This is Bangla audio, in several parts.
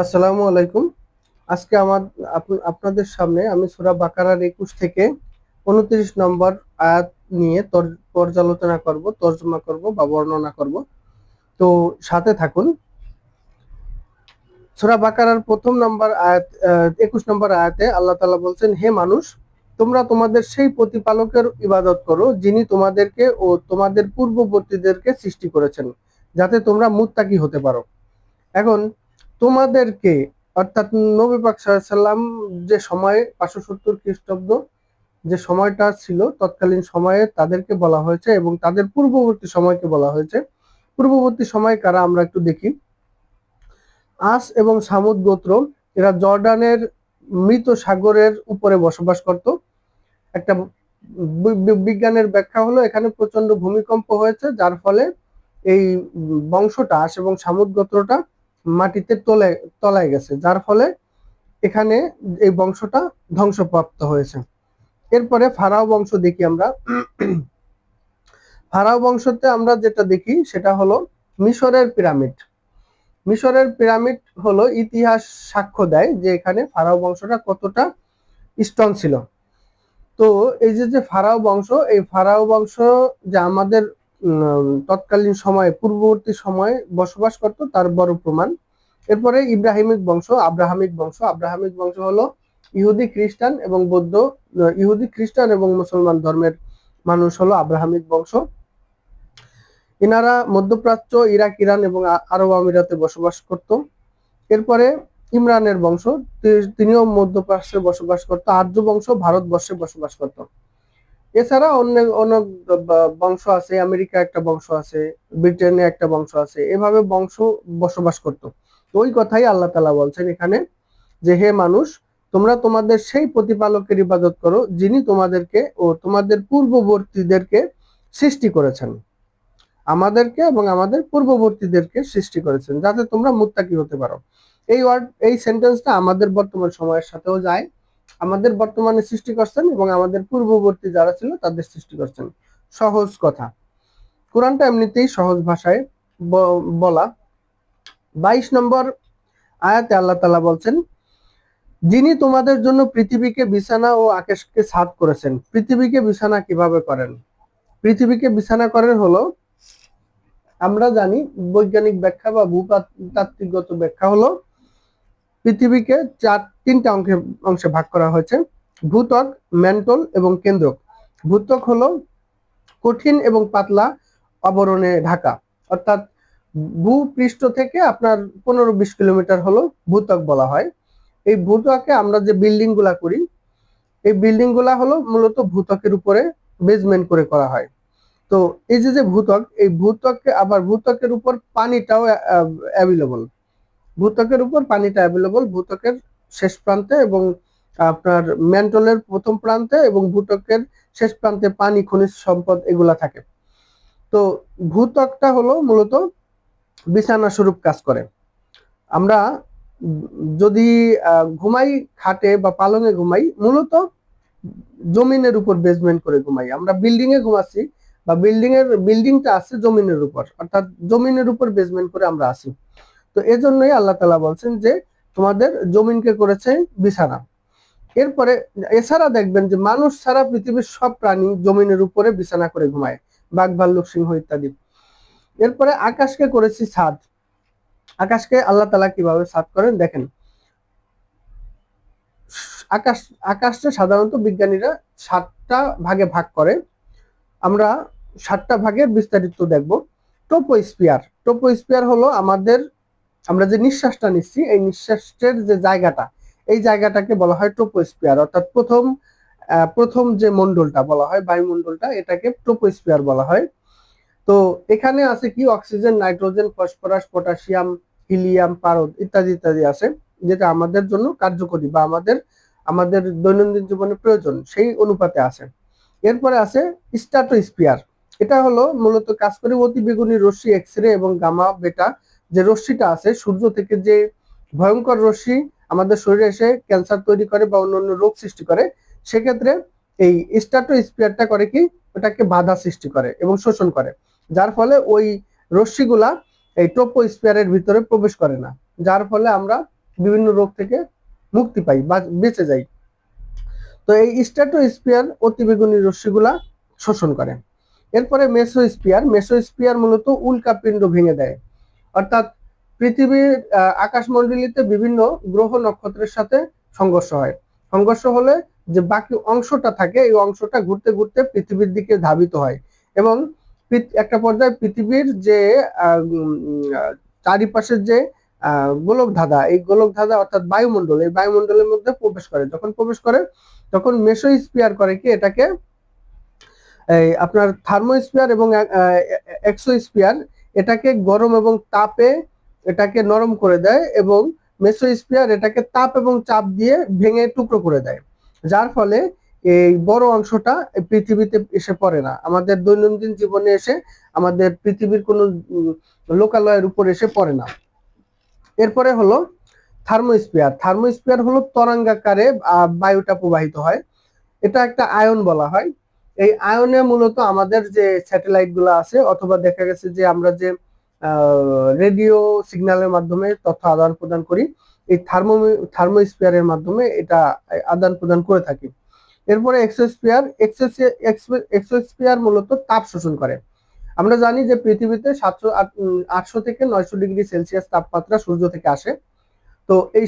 আসসালামু আলাইকুম। আজকে আমার আপনাদের সামনে আমি সূরা বাকারার একুশ থেকে উনত্রিশ নম্বর আয়াত নিয়ে পর্যালোচনা করব, তর্জমা করব বা বর্ণনা করব। তো সাথে থাকুন। সূরা বাকারার প্রথম নম্বর আয়াত একুশ নম্বর আয়াতে আল্লাহ তাআলা বলছেন, হে মানুষ, তোমরা তোমাদের সেই প্রতিপালকের ইবাদত করো, যিনি তোমাদেরকে ও তোমাদের পূর্ববর্তীদেরকে সৃষ্টি করেছেন, যাতে তোমরা মুত্তাকি হতে পারো। এখন তোমাদেরকে, অর্থাৎ নবী পাক সাল্লাম যে সময়ে পাঁচশো সত্তর খ্রিস্টাব্দ যে সময়টা ছিল, তৎকালীন সময়ে তাদেরকে বলা হয়েছে এবং তাদের পূর্ববর্তী সময়কে বলা হয়েছে। পূর্ববর্তী সময় কারা আমরা একটু দেখি। আস এবং সামুদ গোত্র, এরা জর্ডানের মৃত সাগরের উপরে বসবাস করত। একটা বিজ্ঞানের ব্যাখ্যা হলো, এখানে প্রচণ্ড ভূমিকম্প হয়েছে, যার ফলে এই বংশটা, আস এবং সামুদ গোত্রটা মাটিতে তলে, তলায় গেছে, যার ফলে এখানে এই বংশটা ধ্বংসপ্রাপ্ত হয়েছে। এরপরে ফারাও বংশ দেখি আমরা। ফারাও বংশতে আমরা যেটা দেখি, সেটা হলো মিশরের পিরামিড। মিশরের পিরামিড হলো ইতিহাস সাক্ষ্য দেয় যে এখানে ফারাও বংশটা কতটা স্ট্রং ছিল। তো এই যে যে ফারাও বংশ, এই ফারাও বংশ যে আমাদের তৎকালীন সময়ে, পূর্ববর্তী সময়ে বসবাস করত তার বড় প্রমাণ। এরপরে ইব্রাহিমিক বংশ, আব্রাহামিক বংশ। আব্রাহামিক বংশ হলো ইহুদি খ্রিস্টান এবং বৌদ্ধ ইহুদি খ্রিস্টান এবং মুসলমান ধর্মের মানুষ হলো আব্রাহামিক বংশ। ইনারা মধ্যপ্রাচ্য, ইরাক, ইরান এবং আরব আমিরাতে বসবাস করত। এরপরে ইমরানের বংশ তিনিও মধ্যপ্রাচ্যে বসবাস করত, আর্য বংশ, ভারতবর্ষে বসবাস করত। এছাড়া অন্য অনেক বংশ আছে, আমেরিকা একটা বংশ আছে, ব্রিটেনে একটা বংশ আছে, এভাবে বংশ বসবাস করত। ওই কথাই আল্লাহ তালা বলছেন এখানে যে, হে মানুষ, তোমরা তোমাদের সেই প্রতিপালকের ইবাদত করো, যিনি তোমাদেরকে ও তোমাদের পূর্ববর্তীদেরকে সৃষ্টি করেছেন। আমাদেরকে এবং আমাদের পূর্ববর্তীদেরকে সৃষ্টি করেছেন, যাতে তোমরা মুত্তাকি হতে পারো। এই ওয়ার্ড এই সেন্টেন্সটা আমাদের বর্তমান সময়ের সাথেও যায়। আমাদের বর্তমানে সৃষ্টি করছেন এবং আমাদের পূর্ববর্তী যারা ছিল তাদের সৃষ্টি করছেন। সহজ কথা। কোরআনটা এমনিতেই সহজ ভাষায় বলা। বাইশ নম্বর আয়াতে আল্লাহ তালা বলছেন, যিনি তোমাদের জন্য পৃথিবীকে বিছানা ও আকাশকে ছাদ করেছেন, পৃথিবীকে বিছানা কীভাবে করেন? পৃথিবীকে বিছানা করেন হলো, আমরা জানি বৈজ্ঞানিক ব্যাখ্যা বা ভূতাত্ত্বিকগত ব্যাখ্যা হলো পৃথিবীকে চার, তিনটা অংশে অংশে ভাগ করা হয়েছে। ভূত্বক ম্যান্টল এবং কেন্দ্রক। ভূত্বক হলো কঠিন এবং পাতলা আবরণে ঢাকা। অর্থাৎ ভূপৃষ্ঠ থেকে আপনার পনেরো বিশ কিলোমিটার হলো ভূত্বক বলা হয়। এই ভূত্বকে আমরা যে বিল্ডিংগুলা করি, এই বিল্ডিংগুলা হলো মূলত ভূত্বকের উপরে বেসমেন্ট করে করা হয়। তো এই যে যে ভূত্বক, এই ভূত্বকে, আবার ভূত্বকের উপর পানিটাও অ্যাভেলেবল ভূত্বকের উপর পানিটা অ্যাভেলেবল ভূত্বকের শেষ প্রান্তে এবং আপনার ম্যান্টলের প্রথম প্রান্তে এবং ভূত্বকের শেষ প্রান্তে পানি, খনিজ সম্পদ এগুলা থাকে। তো ভূত্বকটা হলো মূলত বিছানা স্বরূপ কাজ করে। আমরা যদি ঘুমাই খাটে বা পালঙে ঘুমাই, মূলত জমিনের উপর বেসমেন্ট করে ঘুমাই। আমরা বিল্ডিং এ ঘুমাচ্ছি বা বিল্ডিং এর বিল্ডিংটা আছে জমিনের উপর, অর্থাৎ জমিনের উপর বেসমেন্ট করে আমরা আছি। তো এজন্যই আল্লাহ তালা বলছেন যে তোমাদের জমিনকে করেছে বিছানা। এরপরে এছাড়া দেখবেন যে মানুষ ছাড়া পৃথিবীর সব প্রাণী জমিনের উপরে বিছানা করে ঘুমায় বাঘ ভাল্লুক সিংহ ইত্যাদি। এরপরে আকাশকে করেছি ছাদ। আকাশকে আল্লাহ তালা কীভাবে ছাদ করেন? দেখেন, আকাশ, আকাশটা সাধারণত বিজ্ঞানীরা সাতটা ভাগে ভাগ করে। আমরা সাতটা ভাগের বিস্তারিত দেখব। টোপোস্পিয়ার টোপোস্পিয়ার হলো আমাদের আমরা যে নিঃশ্বাসটা নিচ্ছি, এই নিঃশ্বাসের যে জায়গাটা, এই জায়গাটাকে বলা হয় টোপোস্পিয়ার অর্থাৎ প্রথম প্রথম যে মন্ডলটা বলা হয়, বায়ুমণ্ডলটা, এটাকে টোপোস্পিয়ার বলা হয়। তো এখানে আছে কি? Oxygen, nitrogen, phosphorus, potassium, helium, পারদ ইত্যাদি ইত্যাদি আছে, যেটা আমাদের জন্য কার্যকরী বা আমাদের আমাদের দৈনন্দিন জীবনে প্রয়োজন, সেই অনুপাতে আছে। এরপরে আছে স্ট্যাটোস্পিয়ার এটা হলো মূলত কাজ করে অতি বেগুনি রশ্মি এক্স রে এবং গামা, বেটা যে রশ্মিটা আছে, সূর্য থেকে যে ভয়ঙ্কর রশ্মি আমাদের শরীরে এসে ক্যান্সার তৈরি করে বা অন্য রোগ সৃষ্টি করে, সেক্ষেত্রে এই স্ট্যাটোস্পিয়ারটা করে কি? ওটাকে বাধা সৃষ্টি করে এবং শোষণ করে। যার ফলে ওই রশ্মিগুলা এই টোপোস্পিয়ারের ভিতরে প্রবেশ করে না। যার ফলে আমরা বিভিন্ন রোগ থেকে মুক্তি পাই বা বেঁচে যাই। তো এই স্ট্যাটোস্পিয়ার অতিবেগুনি রশ্মিগুলা শোষণ করে। এরপরে মেসোস্পিয়ার মেসোস্পিয়ার মূলত উল্কাপিণ্ড ভেঙে দেয়। অর্থাৎ পৃথিবীর আকাশমণ্ডলীতে বিভিন্ন গ্রহ নক্ষত্রের সাথে সংঘর্ষ হয়। সংঘর্ষ হলে যে বাকি অংশটা থাকে, এই অংশটা ঘুরতে ঘুরতে পৃথিবীর দিকে ধাবিত হয় এবং একটা পর্যায়ে পৃথিবীর যে চারিপাশের যে গোলক ধাঁধা এই গোলক ধাঁধা অর্থাৎ বায়ুমণ্ডল, এই বায়ুমণ্ডলের মধ্যে প্রবেশ করে। যখন প্রবেশ করে, তখন মেসোস্পিয়ার করে কি? এটাকে, এই আপনার থার্মোস্পিয়ার এবং এক্সোস্পিয়ার এটাকে গরম এবং তাপে এটাকে নরম করে দেয় এবং মেসোস্পিয়ার এটাকে তাপ এবং চাপ দিয়ে ভেঙে টুকরো করে দেয়। যার ফলে এই বড় অংশটা পৃথিবীতে এসে পড়ে না। আমাদের দৈনন্দিন জীবনে এসে আমাদের পৃথিবীর কোনো লোকালয়ের উপর এসে পড়ে না। এরপরে হলো থার্মোস্পিয়ার থার্মোস্পিয়ার হলো তরঙ্গাকারে বায়ুটা প্রবাহিত হয়। এটা একটা আয়ন বলা হয়। এই আয়নে মূলত আমাদের যে স্যাটেলাইটগুলো আছে, অথবা দেখা গেছে যে আমরা যে রেডিও সিগন্যালের মাধ্যমে তথ্য আদান প্রদান করি, এই থার্মো থার্মোস্পিয়ারের মাধ্যমে এটা আদান প্রদান করে থাকি। এরপরে এক্সোস্পিয়ার এক্সোস্পিয়ার মূলত তাপ শোষণ করে। আমরা জানি যে পৃথিবীতে সাতশো আটশো থেকে নয়শো ডিগ্রি সেলসিয়াস তাপমাত্রা সূর্য থেকে আসে। তো এই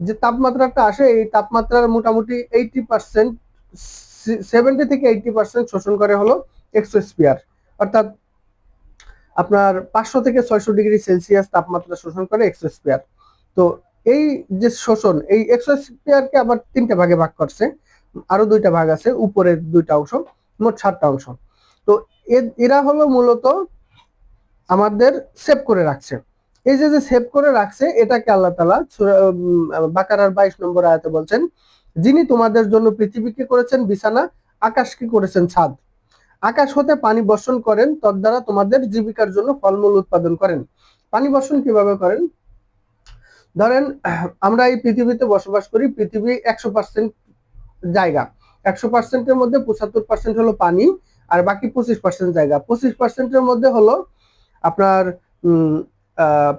যে তাপমাত্রাটা আসে, এই তাপমাত্রার মোটামুটি এইটি পার্সেন্ট সেভেন্টি থেকে এইটি পার্সেন্ট শোষণ করে হলো এক্সোস্পিয়ার অর্থাৎ আপনার পাঁচশো থেকে ছয়শো ডিগ্রি সেলসিয়াস তাপমাত্রা শোষণ করে এক্সোস্পিয়ার তো এই যে শোষণ, এই এক্সোস্পিয়ারকে আবার তিনটা ভাগে ভাগ করছে। আরও দুইটা ভাগ আছে, উপরের দুইটা অংশ, মোট সাতটা অংশ। তো এরা হলো মূলত আমাদের সেভ করে রাখছে। এই যে যে সেভ করে রাখছে, এটাকে আল্লাহ তালা বাকারার বাইশ নম্বর আয়াতে বলছেন যিনি তোমাদের জন্য পৃথিবীকে করেছেন? বিছানা আকাশকে করেছেন? ছাদ। আকাশ হতে পানি বর্ষণ করেন, তদ্বারা তোমাদের জীবিকার জন্য ফলমূল উৎপাদন করেন। পানি বর্ষণ কীভাবে করেন? ধরেন, আমরা এই পৃথিবীতে বসবাস করি, পৃথিবী একশো পার্সেন্ট জায়গা। একশো পার্সেন্টের মধ্যে পঁচাত্তর পার্সেন্ট হলো পানি, আর বাকি পঁচিশ পার্সেন্ট জায়গা। পঁচিশ পার্সেন্টের মধ্যে হলো আপনার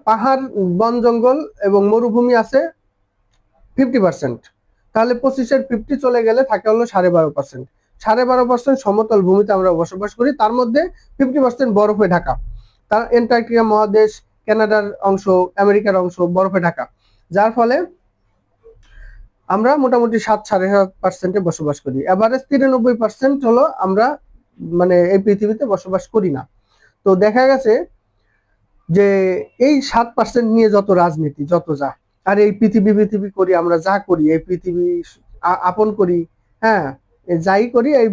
পাহাড়, বন জঙ্গল এবং মরুভূমি আছে ফিফটি পার্সেন্ট তাহলে পঁচিশের ফিফটি চলে গেলে থাকে হলো সাড়ে বারো পার্সেন্ট সাড়ে বারো পার্সেন্ট সমতল ভূমিতে আমরা বসবাস করি, তার মধ্যে ফিফটি পার্সেন্ট বরফে ঢাকা। তার এন্টার্কটিকা মহাদেশ কানাডার অংশ, আমেরিকার অংশ বরফে ঢাকা। যার ফলে আমরা মোটামুটি সাত সাড়ে সাত পার্সেন্টে বসবাস করি। এভারেজ তিরানব্বই পার্সেন্ট হলো আমরা মানে এই পৃথিবীতে বসবাস করি না। তো দেখা গেছে যে এই সাত পার্সেন্ট নিয়ে যত রাজনীতি, যত যা আর এই পৃথিবী পৃথিবী করি, আমরা যা করি, এই পৃথিবী আপন করি হ্যাঁ যাই করি, এই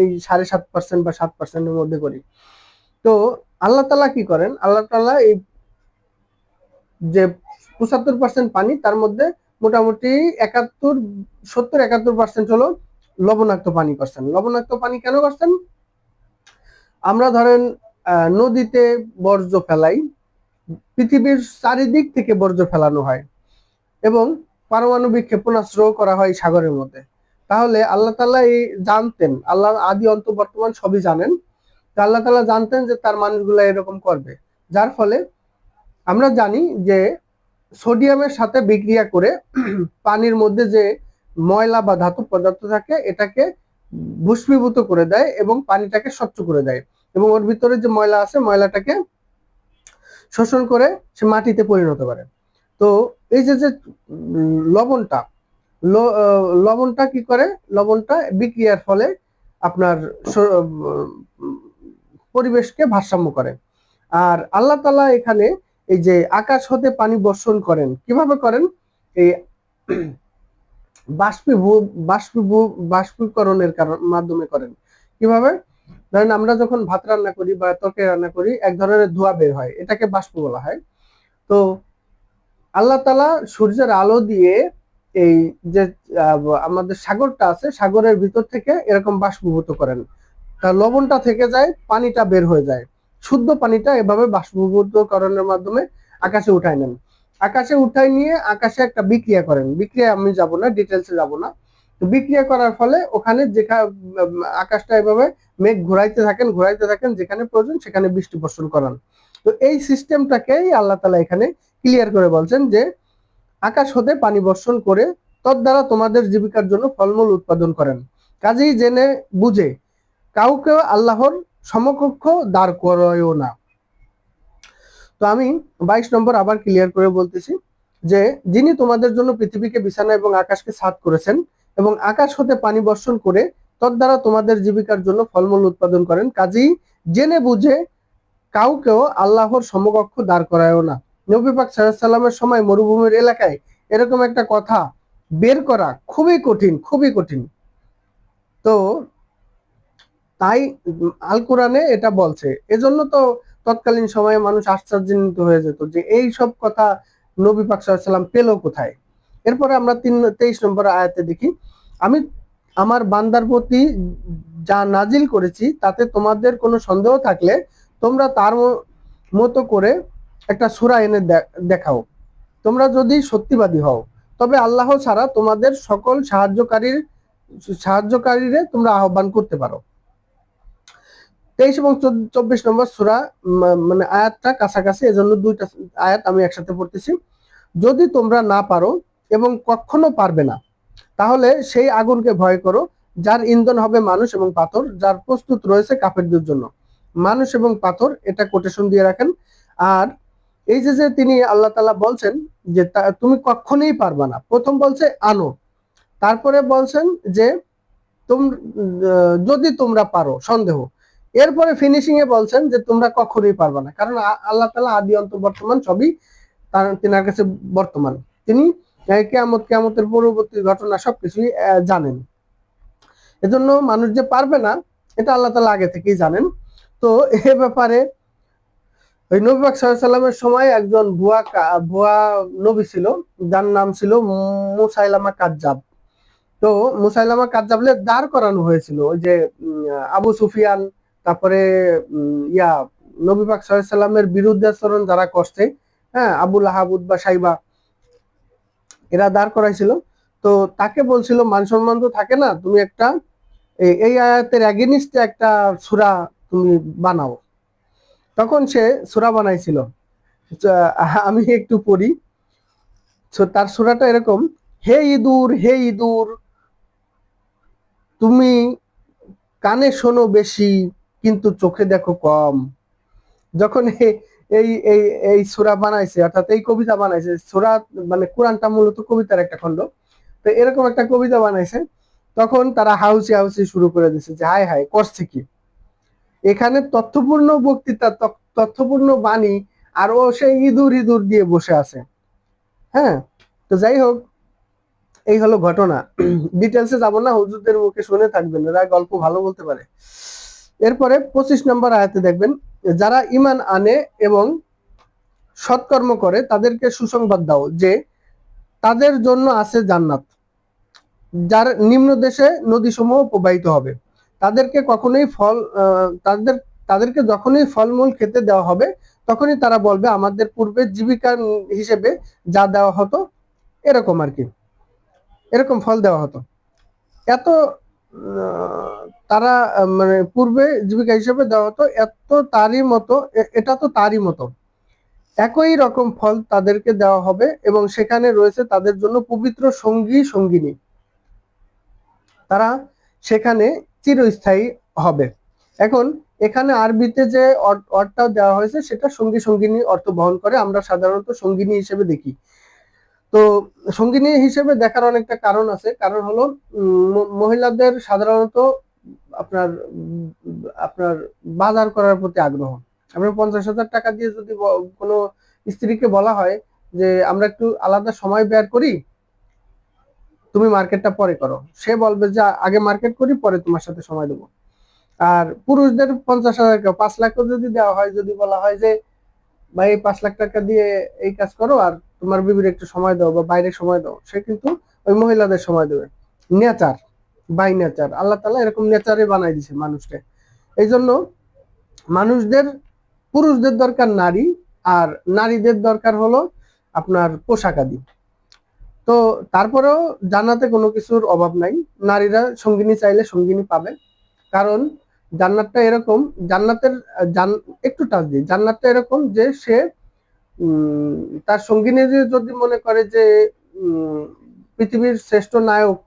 এই সাড়ে সাত পার্সেন্ট বা সাত পার্সেন্টের মধ্যে করি। তো আল্লাহ তালা কি করেন? আল্লাহ তালা এই যে পঁচাত্তর পার্সেন্ট পানি, তার মধ্যে মোটামুটি একাত্তর, সত্তর, একাত্তর পার্সেন্ট হলো লবণাক্ত পানি করছেন লবণাক্ত পানি কেন করছেন আমরা ধরেন নদীতে বর্জ্য ফেলাই পৃথিবীর চারিদিক থেকে বর্জ্য ফেলানো হয় এবং পারমাণবিক ক্ষেপণাস্ত্র করা হয় সাগরের মধ্যে। তাহলে আল্লাহ তাআলা এই জানতেন আল্লাহ আদি অন্ত বর্তমান সবই জানেন আল্লাহ তাআলা জানতেন যে তার মানুষগুলা এরকম করবে। যার ফলে আমরা জানি যে সোডিয়ামের সাথে বিক্রিয়া করে পানির মধ্যে যে ময়লা বা ধাতব পদার্থ থাকে, এটাকে ভূষ্মীভূত করে দেয় এবং পানিটাকে স্বচ্ছ করে দেয়। এবং ওর ভিতরে যে ময়লা আছে, ময়লাটাকে শোষণ করে সে মাটিতে পরিণত করে। তো এই যে যে লবণটা লবণটা কি করে? লবণটা বিক্রিয়ার ফলে আপনার পরিবেশকে ভারসাম্য করে। আর আল্লাহ তালা এখানে এই যে আকাশ হতে পানি বর্ষণ করেন, কীভাবে করেন? এই বাষ্পীভূ বাষ্পীভূ, বাষ্পীকরণের কারণ, মাধ্যমে করেন। কীভাবে? ধরেন আমরা যখন ভাত রান্না করি বা তরকারি রান্না করি, এক ধরনের ধোঁয়া বের হয়। এটাকে বাষ্প বলা হয়। তো আল্লাহ তালা সূর্যের আলো দিয়ে এই যে আমাদের সাগরটা আছে, সাগরের ভিতর থেকে এরকম বাষ্পভূত করেন। তার লবণটা থেকে যায়, পানিটা বের হয়ে যায়। শুদ্ধ পানিটা এভাবে বাষ্পীভূতকরণের মাধ্যমে আকাশে উঠায় নেন। আকাশে উঠায় নিয়ে আকাশে একটা বিক্রিয়া করেন। বিক্রিয়া আমি যাব না ডিটেলসে যাব না। তো বিক্রিয়া করার ফলে ওখানে যেখানে আকাশটা এভাবে মেঘ ঘোরাইতে থাকেন ঘোরাইতে থাকেন, যেখানে প্রয়োজন সেখানে বৃষ্টি বর্ষণ করান। তো এই সিস্টেমটাকেই আল্লাহ তালা এখানে ক্লিয়ার করে বলছেন যে, আকাশ হতে পানি বর্ষণ করে তদ্বারা তোমাদের জীবিকার জন্য ফলমূল উৎপাদন করেন। কাজেই জেনে বুঝে, কাউকে আল্লাহর সমকক্ষ দাঁড় করায়ও না। তো আমি বাইশ নম্বর আবার ক্লিয়ার করে বলতেছি যে, যিনি তোমাদের জন্য পৃথিবীকে বিছানা এবং আকাশকে ছাদ করেছেন এবং আকাশ হতে পানি বর্ষণ করে, তদ্বারা তোমাদের জীবিকার জন্য ফলমূল উৎপাদন করেন। কাজেই জেনে বুঝে কাউকেও আল্লাহর সমকক্ষ দাঁড় করায়ও না। নবী পাক সাল্লামের সময় মরুভূমির এলাকায় এরকম একটা কথা বের করা খুবই কঠিন খুবই কঠিন। তো তাই আল কোরআনে এটা বলছে। এজন্য তো তৎকালীন সময়ে মানুষ আশ্চর্যান্বিত হয়ে যেত যে এই সব কথা নবী পাক সাল্লাম পেল কোথায়? এরপরে আমরা তিন, তেইশ নম্বর আয়াতে দেখি, আমি আমার বান্দার প্রতি যা নাজিল করেছি, তাতে তোমাদের কোনো সন্দেহ থাকলে তোমরা তার মতো করে একটা সুরা এনে দেখাও। তোমরা যদি সত্যিবাদী হও, তবে আল্লাহ ছাড়া তোমাদের সকল সাহায্যকারীর, সাহায্যকারীরে তোমরা আহ্বান করতে পারো। তেইশ এবং চব্বিশ নম্বর সুরা মানে আয়াতটা কাছাকাছি, এজন্য দুইটা আয়াত আমি একসাথে পড়তেছি। যদি তোমরা না পারো এবং কখনো পারবে না। তাহলে সেই আগুনকে ভয় করো, যার ইন্ধন হবে মানুষ এবং পাথর, যার প্রস্তুত রয়েছে কাফেরদের জন্য। মানুষ এবং পাথর, এটা কোটেশন দিয়ে রাখেন। আর এই যে যে তিনি আল্লাহ তালা বলছেন যে তুমি কখনোই পারবা না। প্রথম বলছে, আনো। তারপরে বলছেন যে, তোম যদি তোমরা পারো, সন্দেহ। এরপরে ফিনিশিং এ বলছেন যে, তোমরা কখনোই পারবা না। কারণ আল্লাহ তালা আদি অন্ত বর্তমান সবই তার, তেনার কাছে বর্তমান। তিনি কেয়ামত, কেয়ামতের পরবর্তী ঘটনা সবকিছুই জানেন। এজন্য মানুষ যে পারবে না, এটা আল্লাহ তালা আগে থেকেই জানেন। তো এ ব্যাপারে ওই নবীবাক সাল্লামের সময় একজন ভুয়া ভুয়া নবী ছিল, যার নাম ছিল মুসাইলামা কাজ্জাব। তো মুসাইলামা কাজ্জাবলে দাঁড় করানো হয়েছিল, ওই যে আবু সুফিয়ান, তারপরে ইয়া নবীবাক সাল্লামের বিরুদ্ধে আচরণ যারা করছে হ্যাঁ আবুল আহাবুদ বা সাইবা এরা দাঁড় করাইছিল। তো তাকে বলছিল, মান সম্মান তো থাকে না, তুমি একটা এই আয়াতের অ্যাগেনিস্টে একটা সুরা তুমি বানাও। তখন সে সুরা বানাইছিল। আমি একটু পড়ি। তার সুরাটা এরকম, হে ইঁদুর হে ইঁদুর, তুমি কানে শোনো বেশি, কিন্তু চোখে দেখো কম। যখন এই এই এই সুরা বানাইছে, অর্থাৎ এই কবিতা বানাইছে, সুরা মানে কোরআনটা মূলত কবিতার একটা খণ্ড। তো এরকম একটা কবিতা বানাইছে, তখন তারা হাউসি হাউসি শুরু করে দিছে যে হাই হাই করছে কি? এখানে তথ্যপূর্ণ বক্তৃতা তথ্যপূর্ণ বাণী, আর ও সেই ইঁদুর ইঁদুর দিয়ে বসে আছে। হ্যাঁ? তো যাই হোক, এই হলো ঘটনা। ডিটেলসে যাব না, হুজুরদের মুখে শুনে থাকবেন, এরা গল্প ভালো বলতে পারে। এরপরে পঁচিশ নম্বর আয়াতে দেখবেন যারা ইমান আনে এবং সৎকর্ম করে, তাদেরকে সুসংবাদ দাও যে তাদের জন্য আছে জান্নাত, যার নিম্ন দেশে নদীসমূহ প্রবাহিত হবে। তাদেরকে কখনোই ফল তাদের, তাদেরকে যখনই ফলমূল খেতে দেওয়া হবে, তখনই তারা বলবে, আমাদের পূর্বে জীবিকা হিসেবে যা দেওয়া হতো, এরকম আর কি। এরকম ফল দেওয়া হতো। এত তারা মানে পূর্বে জীবিকা হিসেবে দেওয়া হতো, এত তারই মতো এটা তো তারই মতো। একই রকম ফল তাদেরকে দেওয়া হবে এবং সেখানে রয়েছে তাদের জন্য পবিত্র সঙ্গী, সঙ্গিনী। তারা সেখানে চিরস্থায়ী হবে। এখন, এখানে আরবিতে যে অর্থটা দেওয়া হয়েছে, সেটা সঙ্গী, সঙ্গিনী অর্থ বহন করে। আমরা সাধারণত সঙ্গিনী হিসেবে দেখি। তো সঙ্গিনী হিসেবে দেখার অনেকটা কারণ আছে। কারণ হলো মহিলাদের সাধারণত আপনার আপনার বাজার করার প্রতি আগ্রহ। আমরা পঞ্চাশ হাজার টাকা দিয়ে যদি কোনো স্ত্রীকে বলা হয় যে, আমরা একটু আলাদা সময় বের করি, তুমি মার্কেটটা পরে করো। সে বলবে যে, আগে মার্কেট করি, পরে তোমার সাথে সময় দেবো। আর পুরুষদের পঞ্চাশ হাজার পাঁচ লাখ যদি দেওয়া হয়, যদি বলা হয় যে, ভাই, পাঁচ লাখ টাকা দিয়ে এই কাজ করো, আর তোমার বিবির একটু সময় দাও বা বাইরে সময় দাও, সে কিন্তু ওই মহিলাদের সময় দেবে। নেচার, বাই নেচার, আল্লাহ তালা এরকম নেচারে বানাই দিছে মানুষকে। এই জন্য মানুষদের, পুরুষদের দরকার নারী, আর নারীদের দরকার হলো আপনার পোশাক আদি। তো তারপরেও জান্নাতে কোনো কিছুর অভাব নাই। নারীরা সঙ্গিনী চাইলে সঙ্গিনী পাবে। কারণ জান্নাতটা এরকম, জান্নাতের একটু টাচ দিই। জান্নাতটা এরকম যে সে তার সঙ্গিনী যদি মনে করে যে পৃথিবীর শ্রেষ্ঠ নায়ক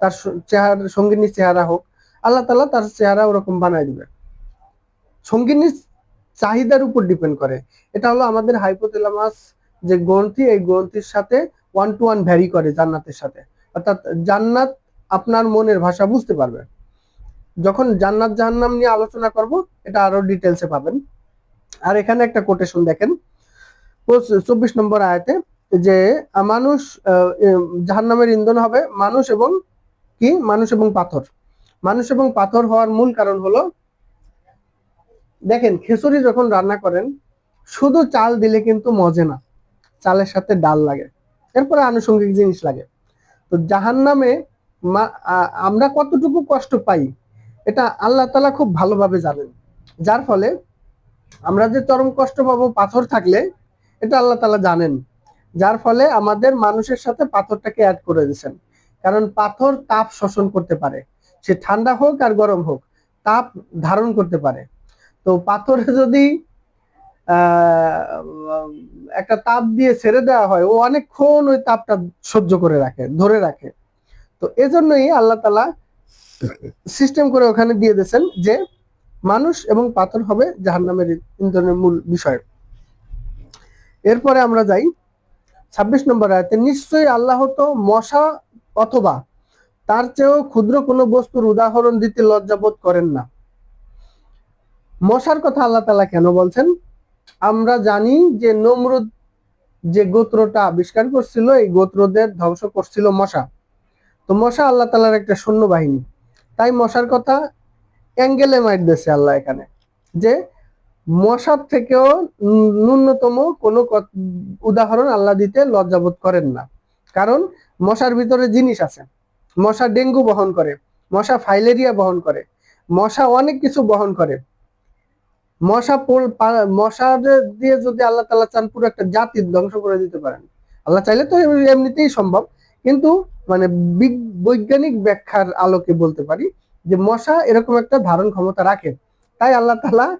তার চেহারা সঙ্গিনী চেহারা হোক, আল্লাহ তালা তার চেহারা ওরকম বানায় দিবে সঙ্গিনীর চাহিদার উপর ডিপেন্ড করে। এটা হলো আমাদের হাইপোথেলামাস যে গ্রন্থি, এই গ্রন্থির সাথে ওয়ান টু ওয়ান ভ্যারি করে জান্নাতের সাথে। অর্থাৎ জান্নাত আপনার মনের ভাষা বুঝতে পারবে। যখন জান্নাত জাহান্নাম নিয়ে আলোচনা করব, এটা আরও ডিটেলসে পাবেন। আর এখানে একটা কোটেশন দেখেন। চব্বিশ নম্বর আয়াতে যে মানুষ জাহান্নামের ইন্ধন হবে, মানুষ এবং কি? মানুষ এবং পাথর। মানুষ এবং পাথর হওয়ার মূল কারণ হলো, দেখেন খিচুড়ি যখন রান্না করেন, শুধু চাল দিলে কিন্তু মজে না। চালের সাথে ডাল লাগে। এরপরে আনুষঙ্গিক জিনিস লাগে। তো জাহান্নামে মা- আ- আমরা কতটুকু কষ্ট পাই, এটা আল্লাহ তালা খুব ভালোভাবে জানেন। যার ফলে আমরা যে চরম কষ্ট পাবো পাথর থাকলে এটা আল্লাহ তালা জানেন। যার ফলে আমাদের মানুষের সাথে পাথরটাকে অ্যাড করে দিয়েছেন। কারণ পাথর তাপ শোষণ করতে পারে। সে ঠান্ডা হোক আর গরম হোক, তাপ ধারণ করতে পারে। তো পাথরে যদি একটা তাপ দিয়ে ছেড়ে দেওয়া হয়, ও অনেকক্ষণ ওই তাপটা সহ্য করে রাখে, ধরে রাখে। তো এজন্যই আল্লাহ তালা সিস্টেম করে ওখানে দিয়ে দিয়েছেন যে, মানুষ এবং পাথর হবে জাহান্নামের ইন্ধনের মূল বিষয়। এরপরে আমরা যাই ছাব্বিশ নম্বর আয়াতে, নিশ্চয়ই আল্লাহ তো মশা অথবা তার চেয়েও ক্ষুদ্র কোনো বস্তুর উদাহরণ দিতে লজ্জাবোধ করেন না। মশার কথা আল্লাহ তালা কেন বলছেন? আমরা জানি যে নমরুদ যে গোত্রটা আবিষ্কার করছিল, এই গোত্রদের ধ্বংস করছিল মশা। তো মশা আল্লাহ তালার একটা সৈন্য বাহিনী তাই মশার কথা অ্যাঙ্গেলে মাইট দিয়েছে আল্লাহ এখানে যে মশার থেকেও ন্যূনতম কোনো উদাহরণ আল্লাহ দিতে লজ্জাবোধ করেন না। কারণ মশার ভিতরে জিনিস আছে। মশা ডেঙ্গু বহন করে, মশা ফাইলেরিয়া বহন করে, মশা অনেক কিছু বহন করে। মশা পোল- পা- মশা দিয়ে যদি আল্লাহ তালা চান পুরো একটা জাতি ধ্বংস করে দিতে পারেন। আল্লাহ চাইলে তো এমনিতেই সম্ভব। কিন্তু মানে বৈজ্ঞানিক ব্যাখ্যার আলোকে বলতে পারি যে মশা এরকম একটা ধারণ ক্ষমতা রাখে। তাই আল্লাহ তালা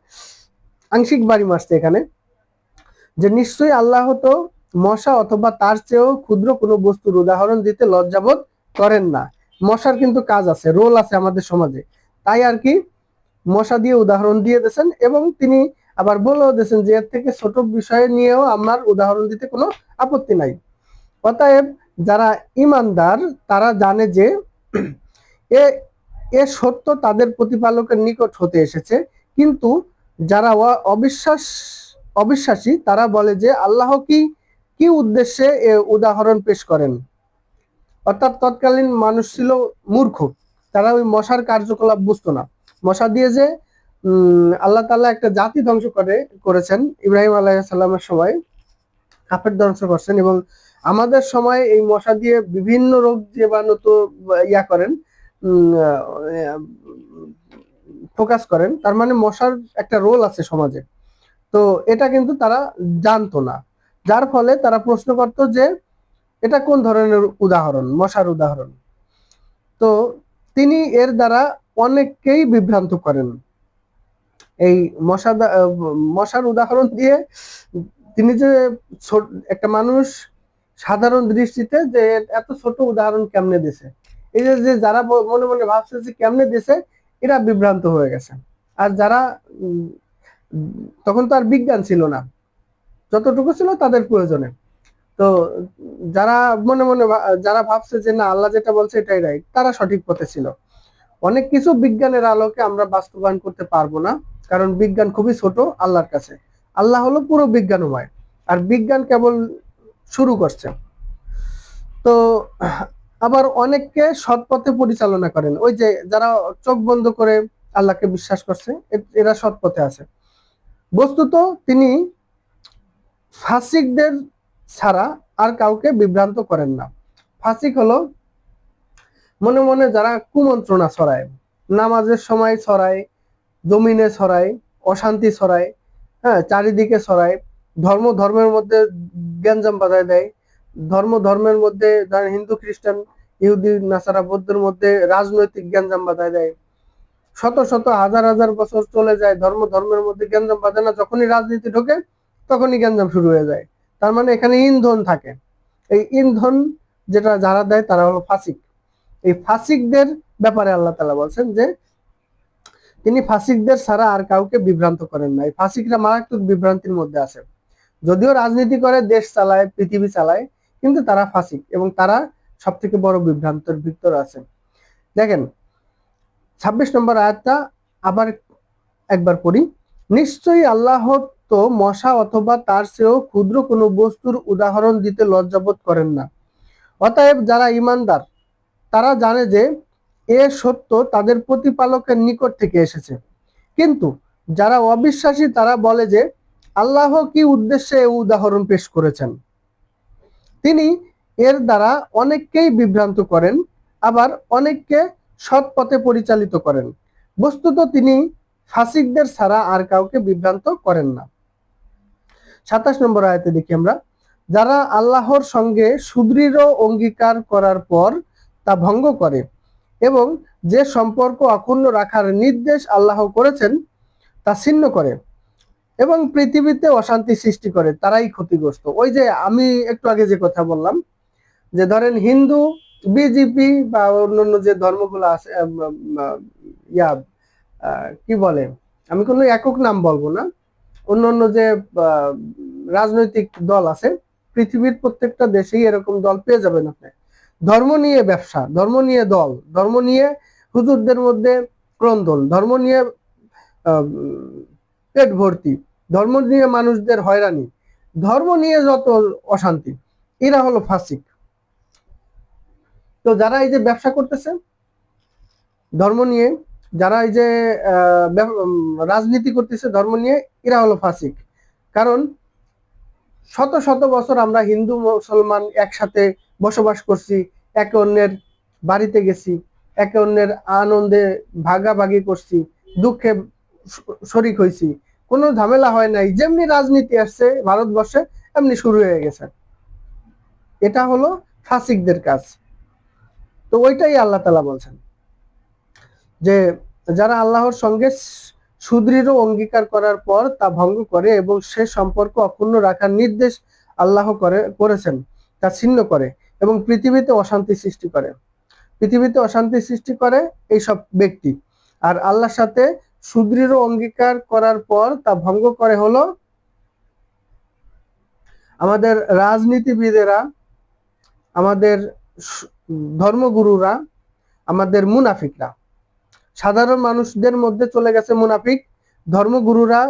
আংশিক বাড়ি মারছে এখানে। যে নিশ্চয়ই আল্লাহ তো মশা অথবা তার চেয়েও ক্ষুদ্র কোনো বস্তুর উদাহরণ দিতে লজ্জাবোধ করেন না। মশার কিন্তু কাজ আছে, রোল আছে আমাদের সমাজে। তাই আর কি মশা দিয়ে উদাহরণ দিয়ে দিয়েছেন এবং তিনি আবার বলেও দিয়েছেন যে এর থেকে ছোট বিষয় নিয়েও আমার উদাহরণ দিতে কোনো আপত্তি নাই। অতএব যারা ইমানদার, তারা জানে যে এ এ সত্য তাদের প্রতিপালকের নিকট হতে এসেছে। কিন্তু যারা অবিশ্বাস, অবিশ্বাসী, তারা বলে যে আল্লাহ কি কি উদ্দেশ্যে এ উদাহরণ পেশ করেন? অর্থাৎ তৎকালীন মানুষ ছিল মূর্খ। তারা ওই মশার কার্যকলাপ বুঝতো না। মশা দিয়ে যে আল্লাহ তাআলা একটা জাতি ধ্বংস করে, করেছেন ইব্রাহিম আলাইসাল্লামের সময়। কাফের ধ্বংস করছেন এবং আমাদের সময় এই মশা দিয়ে বিভিন্ন রোগ জীবাণু তো ইয়া করেন। ফোকাস করেন, তার মানে মশার একটা রোল আছে সমাজে। তো এটা কিন্তু তারা জানতো না। যার ফলে তারা প্রশ্ন করতো যে, এটা কোন ধরনের উদাহরণ, মশার উদাহরণ? তো তিনি এর দ্বারা অনেককেই বিভ্রান্ত করেন। এই মশা মশার উদাহরণ দিয়ে তিনি যে একটা মানুষ সাধারণ দৃষ্টিতে যে এত ছোট উদাহরণ কেমনে দিছে? এই যে যারা মনে মনে ভাবছে যে কেমনে দিছে এরা বিভ্রান্ত হয়ে গেছে। আর যারা তখন তো আর বিজ্ঞান ছিল না। যতটুকু ছিল তাদের প্রয়োজনে। তো যারা মনে মনে যারা ভাবছে যে না, আল্লাহ যেটা বলছে এটাই রাইট তারা সঠিক পথে ছিল। অনেক কিছু বিজ্ঞানের আলোকে আমরা বাস্তবায়ন করতে পারব না, কারণ বিজ্ঞান খুবই ছোট আল্লাহর কাছে। আল্লাহ হলো পুরো বিজ্ঞানময়, আর বিজ্ঞান কেবল শুরু করছে। তো আবার অনেককে সৎ পথে পরিচালনা করেন। ওই যে যারা চোখ বন্ধ করে আল্লাহকে বিশ্বাস করছে এরা সৎ পথে আছে। বস্তুত তিনি ফাসিকদের ছাড়া আর কাউকে বিভ্রান্ত করেন না। ফাসিক হলো মনে মনে যারা কুমন্ত্রণা ছড়ায়, নামাজের সময় ছড়ায়, জমিনে ছড়ায়, অশান্তি ছড়ায় হ্যাঁ চারিদিকে ছড়ায়, ধর্ম, ধর্মের মধ্যে গ্যাঞ্জাম বাজায় দেয় ধর্ম, ধর্মের মধ্যে হিন্দু, খ্রিস্টান, ইহুদি, নাসারা, বৌদ্ধের মধ্যে রাজনৈতিক গ্যাঞ্জাম বাজায় দেয়। শত শত, হাজার হাজার বছর চলে যায় ধর্ম, ধর্মের মধ্যে গ্যাঞ্জাম বাঁধে না। যখনই রাজনীতি ঢোকে, তখনই গ্যাঞ্জাম শুরু হয়ে যায়। তার মানে এখানে ইন্ধন থাকে। এই ইন্ধন যেটা যারা দেয়, তারা হলো ফাসিক। এই ফাসিকদের ব্যাপারে আল্লাহ তালা বলছেন যে, তিনি ফাসিকদের ছাড়া আর কাউকে বিভ্রান্ত করেন না। এই ফাসিকরা মারাত্মক বিভ্রান্তির মধ্যে আছে। যদিও রাজনীতি করে, দেশ চালায়, পৃথিবী চালায় কিন্তু তারা ফাসিক এবং তারা সব থেকে বড় বিভ্রান্তের ভিতর আছে দেখেন, ছাব্বিশ নম্বর আয়াতটা আবার একবার পড়ি। নিশ্চয়ই আল্লাহ তো মশা অথবা তার চেয়েও ক্ষুদ্র কোনো বস্তুর উদাহরণ দিতে লজ্জাবোধ করেন না। অতএব যারা ইমানদার, তারা জানে যে এ সত্য তাদের প্রতিপালকের নিকট থেকে এসেছে। কিন্তু যারা অবিশ্বাসী, তারা বলে যে আল্লাহ কি উদ্দেশ্যে উদাহরণ পেশ করেছেন? তিনি এর দ্বারা অনেককেই বিভ্রান্ত করেন, আবার অনেককে সৎ পথে পরিচালিত করেন। বস্তুত তিনি ফাসিকদের ছাড়া আর কাউকে বিভ্রান্ত করেন না। সাতাশ নম্বর আয়তে দেখি আমরা, যারা আল্লাহর সঙ্গে সুদৃঢ় অঙ্গীকার করার পর তা ভঙ্গ করে এবং যে সম্পর্ক অক্ষুণ্ণ রাখার নির্দেশ আল্লাহ করেছেন, তা ছিন্ন করে। এবং পৃথিবীতে অশান্তি সৃষ্টি করে, তারাই ক্ষতিগ্রস্ত। ওই যে আমি একটু আগে যে কথা বললাম, যে ধরেন হিন্দু বিজেপি বা অন্যান্য যে ধর্মগুলো আছে ইয়া কি বলে? আমি কোনো একক নাম বলব না। অন্য অন্য যে রাজনৈতিক দল আছে, পৃথিবীর প্রত্যেকটা দেশেই এরকম দল পেয়ে যাবেন আপনি। ধর্ম নিয়ে ব্যবসা, ধর্ম নিয়ে দল, ধর্ম নিয়ে হুজুরদের মধ্যে ক্রন্দন, ধর্ম নিয়ে পেট ভর্তি। ধর্ম নিয়ে মানুষদের হয়রানি। ধর্ম নিয়ে যত অশান্তি, এরা হলো ফাসিক। তো যারা এই যে ব্যবসা করতেছে, ধর্ম নিয়ে, যারা এই যে রাজনীতি করতেছে ধর্ম নিয়ে, এরা হলো ফাসিক। কারণ শত শত বছর আমরা হিন্দু, মুসলমান একসাথে বসবাস করছি, একে অন্যের বাড়িতে গেছি, একে অন্যের আনন্দে ভাগাভাগি করছি, দুঃখে শরিক হয়েছি কোনো ঝামেলা হয় নাই। যেমনি রাজনীতি আসছে ভারতবর্ষে এমনি শুরু হয়ে গেছে। এটা হলো ফাসিকদের কাজ। তো ওইটাই আল্লাহ তালা বলছেন। যে যারা আল্লাহর সঙ্গে সুদৃঢ় অঙ্গীকার করার পর তা ভঙ্গ করে এবং সে সম্পর্ক অক্ষুণ্ণ রাখার নির্দেশ আল্লাহ করে, করেছেন, তা ছিন্ন করে এবং পৃথিবীতে অশান্তি সৃষ্টি করে। পৃথিবীতে অশান্তি সৃষ্টি করে এইসব ব্যক্তি। আর আল্লাহর সাথে সুদৃঢ় অঙ্গীকার করার পর তা ভঙ্গ করে হলো আমাদের রাজনীতিবিদেরা, আমাদের ধর্মগুরুরা, আমাদের মুনাফিকরা। সাধারণ মানুষদের মধ্যে চলে গেছে মুনাফিক, ধর্মগুরুরা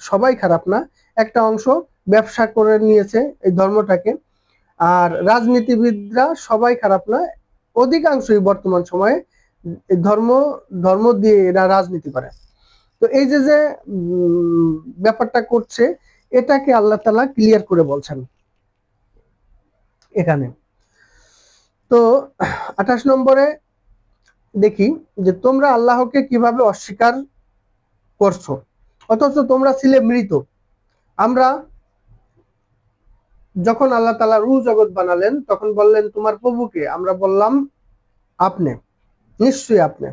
সবাই খারাপ না। একটা অংশ ব্যবসা করে নিয়েছে এই ধর্মটাকে। আর রাজনীতিবিদরা সবাই খারাপ না। অধিকাংশই বর্তমান সময়ে ধর্ম ধর্ম দিয়ে এরা রাজনীতি করে। তো এই যে যে ব্যাপারটা করছে, এটাকে আল্লাহ তালা ক্লিয়ার করে বলছেন। এখানে। তো আঠাশ নম্বরে দেখি যে, তোমরা আল্লাহকে কীভাবে অস্বীকার করছ? অথচ তোমরা ছিলে মৃত। আমরা যখন আল্লাহ তালা রু জগৎ বানালেন, তখন বললেন, তোমার প্রভুকে? আমরা বললাম, আপনি। নিশ্চয়ই আপনি।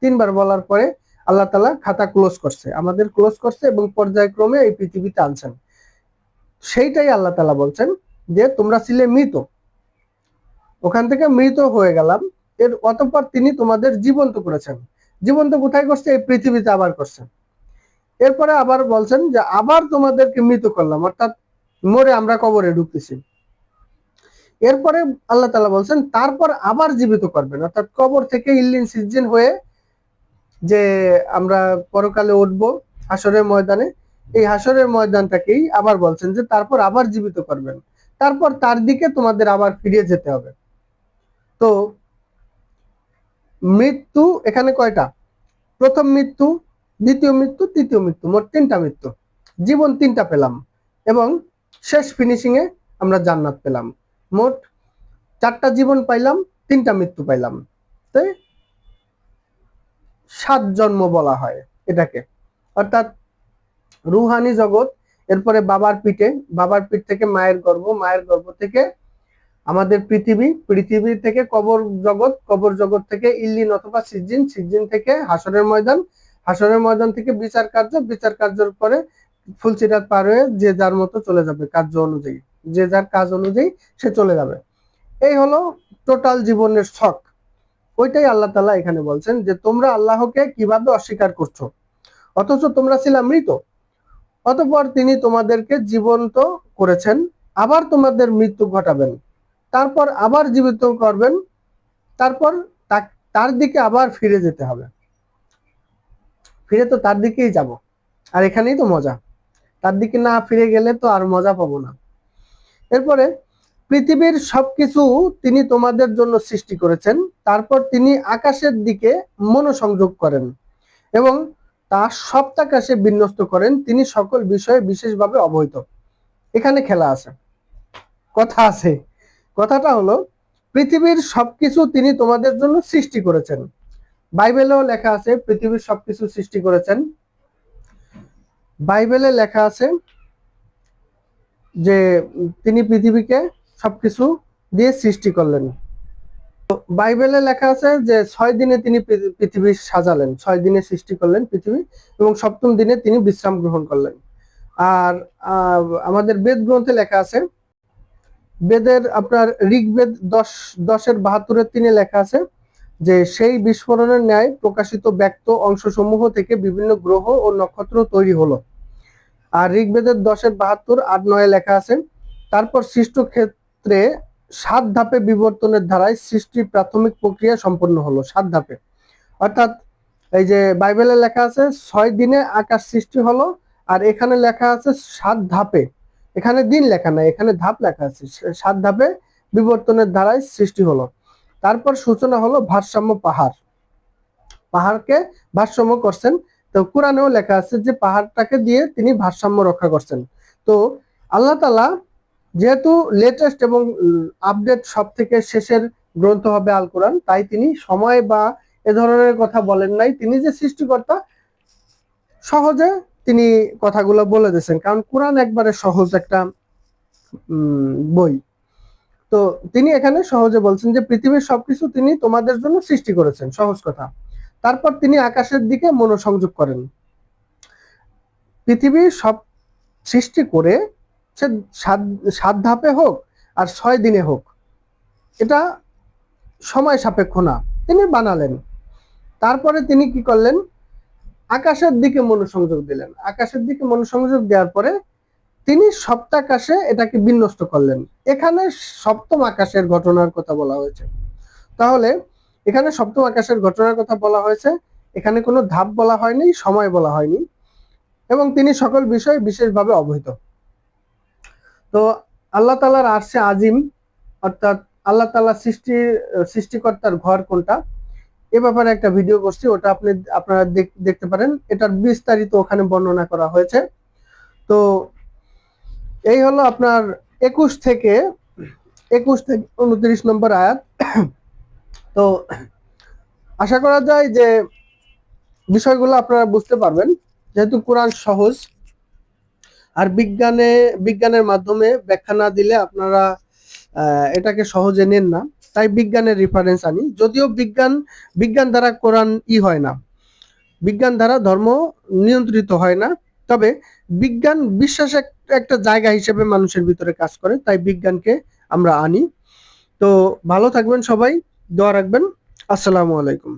তিনবার বলার পরে আল্লাহ তালা খাতা ক্লোজ করছে, আমাদের ক্লোজ করছে এবং পর্যায়ক্রমে এই পৃথিবীতে আনছেন। সেইটাই আল্লাহ তালা বলছেন যে, তোমরা ছিলে মৃত। ওখান থেকে মৃত হয়ে গেলাম। এর অতঃপর তিনি তোমাদের জীবন্ত করেছেন। জীবন্ত কোথায় করছে? এই পৃথিবীতে আবার করছেন এরপরে আবার বলছেন যে, আবার তোমাদেরকে মৃত করলাম, অর্থাৎ মরে আমরা কবরে ঢুকতেছি। এরপরে আল্লাহ তালা বলছেন, তারপর আবার জীবিত করবেন, অর্থাৎ কবর থেকে ইল্লিন সিজিন হয়ে যে আমরা পরকালে উঠব হাসরের ময়দানে, এই হাসরের ময়দানটাকেই আবার বলছেন যে তারপর আবার জীবিত করবেন। তারপর তার দিকে তোমাদের আবার ফিরে যেতে হবে। তো মৃত্যু এখানে কয়টা? প্রথম মৃত্যু, দ্বিতীয় মৃত্যু, তৃতীয় মৃত্যু, মোট তিনটা মৃত্যু। জীবন তিনটা পেলাম এবং শেষ ফিনিশিং এ আমরা জান্নাত পেলাম। মোট চারটা জীবন পাইলাম, তিনটা মৃত্যু পাইলাম। তাই সাত জন্ম বলা হয় এটাকে। অর্থাৎ রুহানি জগৎ, এরপরে বাবার পিঠে, বাবার পিঠ থেকে মায়ের গর্ভ মায়ের গর্ভ থেকে আমাদের পৃথিবী পৃথিবী থেকে কবর জগৎ কবর জগৎ থেকে ইল্লিন অথবা সিজিন সিজিন থেকে হাসরের ময়দান হাসরের ময়দান থেকে বিচার কার্য, বিচার কার্যের পরে ফুলচিরাত পার হয়ে যে যার মতো চলে যাবে কার্য অনুযায়ী, যে যার কাজ অনুযায়ী সে চলে যাবে। এই হলো টোটাল জীবনের ছক। ওইটাই আল্লাহ তালা এখানে বলছেন যে, তোমরা আল্লাহকে কীভাবে অস্বীকার করছ? অথচ তোমরা ছিলাম মৃত। অতপর তিনি তোমাদেরকে জীবন্ত করেছেন, আবার তোমাদের মৃত্যু ঘটাবেন। তারপর আবার জীবিত করবেন, তারপর তার দিকে আবার ফিরে যেতে হবে। ফিরে তো তার দিকেই যাব। আর এখানেই তো মজা। তার দিকে না ফিরে গেলে তো আর মজা পাবো না। এরপরে, পৃথিবীর সবকিছু তিনি তোমাদের জন্য সৃষ্টি করেছেন তারপর তিনি আকাশের দিকে মনোসংযোগ করেন এবং তা সপ্তাকাশে বিন্যস্ত করেন। তিনি সকল বিষয়ে বিশেষভাবে অবহিত। এখানে খেলা আছে। কথা আছে। কথাটা হলো, পৃথিবীর সবকিছু তিনি তোমাদের জন্য সৃষ্টি করেছেন। বাইবেলেও লেখা আছে, পৃথিবীর সবকিছু সৃষ্টি করেছেন। বাইবেলে লেখা আছে যে, তিনি পৃথিবীকে সবকিছু দিয়ে সৃষ্টি করলেন। বাইবেলে লেখা আছে যে ছয় দিনে তিনি পৃথিবী সাজালেন, ছয় দিনে সৃষ্টি করলেন পৃথিবী এবং সপ্তম দিনে তিনি বিশ্রাম গ্রহণ করলেন। আর আমাদের বেদ গ্রন্থে লেখা আছে, বেদের আপনার ঋগ্বেদ দশ, দশের বাহাত্তরের তিনে লেখা আছে যে, সেই বিস্ফোরণের ন্যায় প্রকাশিত ব্যক্ত অংশসমূহ থেকে বিভিন্ন গ্রহ ও নক্ষত্র তৈরি হলো। আর ঋগ্বেদের দশের বাহাত্তর আট নয় লেখা আছে, তারপর সৃষ্ট ক্ষেত্রে সাত ধাপে বিবর্তনের ধারায় সৃষ্টির প্রাথমিক প্রক্রিয়া সম্পন্ন হলো, সাত ধাপে। অর্থাৎ এই যে বাইবেলে লেখা আছে, ছয় দিনে আকাশ সৃষ্টি হলো, আর এখানে লেখা আছে সাত ধাপে। এখানে দিন লেখা নাই, এখানে ধাপ লেখা আছে। সাত ধাপে বিবর্তনের ধারায় সৃষ্টি হলো। তারপর সূচনা হলো ভারসাম্য পাহাড়। পাহাড়কে ভারসাম্য করছেন। তো কোরআনেও লেখা আছে যে পাহাড়টাকে দিয়ে তিনি ভারসাম্য রক্ষা করছেন। তো আল্লাহ তালা যেহেতু লেটেস্ট এবং আপডেট সব থেকে শেষের গ্রন্থ হবে আল কোরআন, তাই তিনি সময় বা এ ধরনের কথা বলেন নাই। তিনি যে সৃষ্টিকর্তা, সহজে তিনি কথাগুলো বলে দিয়েছেন। কারণ কোরআন একবারে সহজ একটা বই। তো তিনি এখানে সহজে বলছেন যে, পৃথিবীর সবকিছু তিনি তোমাদের জন্য সৃষ্টি করেছেন, সহজ কথা। তারপর তিনি আকাশের দিকে মনোসংযোগ করেন। পৃথিবীর সব সৃষ্টি করে সে সাত সাত ধাপে হোক আর ছয় দিনে হোক, এটা সময় সাপেক্ষ না। তিনি বানালেন। তারপরে তিনি কি করলেন? আকাশের দিকে মনোসংযোগ দিলেন। আকাশের দিকে মনোসংযোগ দেওয়ার পরে তিনি সপ্তাকাশে এটাকে বিন্যস্ত করলেন। এখানে সপ্তম আকাশের ঘটনার কথা বলা হয়েছে। তাহলে এখানে সপ্তম আকাশের ঘটনার কথা বলা হয়েছে। এখানে কোনো ধাপ বলা হয়নি, সময় বলা হয়নি। এবং তিনি সকল বিষয়ে বিশেষভাবে অবহিত। তো আল্লাহ তালার আরশে আজিম, অর্থাৎ আল্লাহ তালা সৃষ্টির সৃষ্টিকর্তার ঘর কোনটা? এ ব্যাপারে একটা ভিডিও করছি, ওটা আপনি, আপনারা দেখ- দেখতে পারেন। এটার বিস্তারিত ওখানে বর্ণনা করা হয়েছে। তো এই হলো আপনার একুশ থেকে একুশ থেকে উনত্রিশ নম্বর আয়াত। তো আশা করা যায় যে বিষয়গুলো আপনারা বুঝতে পারবেন। যেহেতু কোরআন সহজ আর বিজ্ঞানে, বিজ্ঞানের মাধ্যমে ব্যাখ্যা না দিলে আপনারা এটাকে সহজে নেন না। তাই বিজ্ঞানের রেফারেন্স আনি। যদিও বিজ্ঞান বিজ্ঞান দ্বারা কোরআন ই হয় না। বিজ্ঞান দ্বারা ধর্ম নিয়ন্ত্রিত হয় না। তবে বিজ্ঞান বিশ্বাস একটা জায়গা হিসেবে মানুষের ভিতরে কাজ করে। তাই বিজ্ঞানকে আমরা আনি। তো ভালো থাকবেন সবাই। দোয়া রাখবেন। আসসালামু আলাইকুম।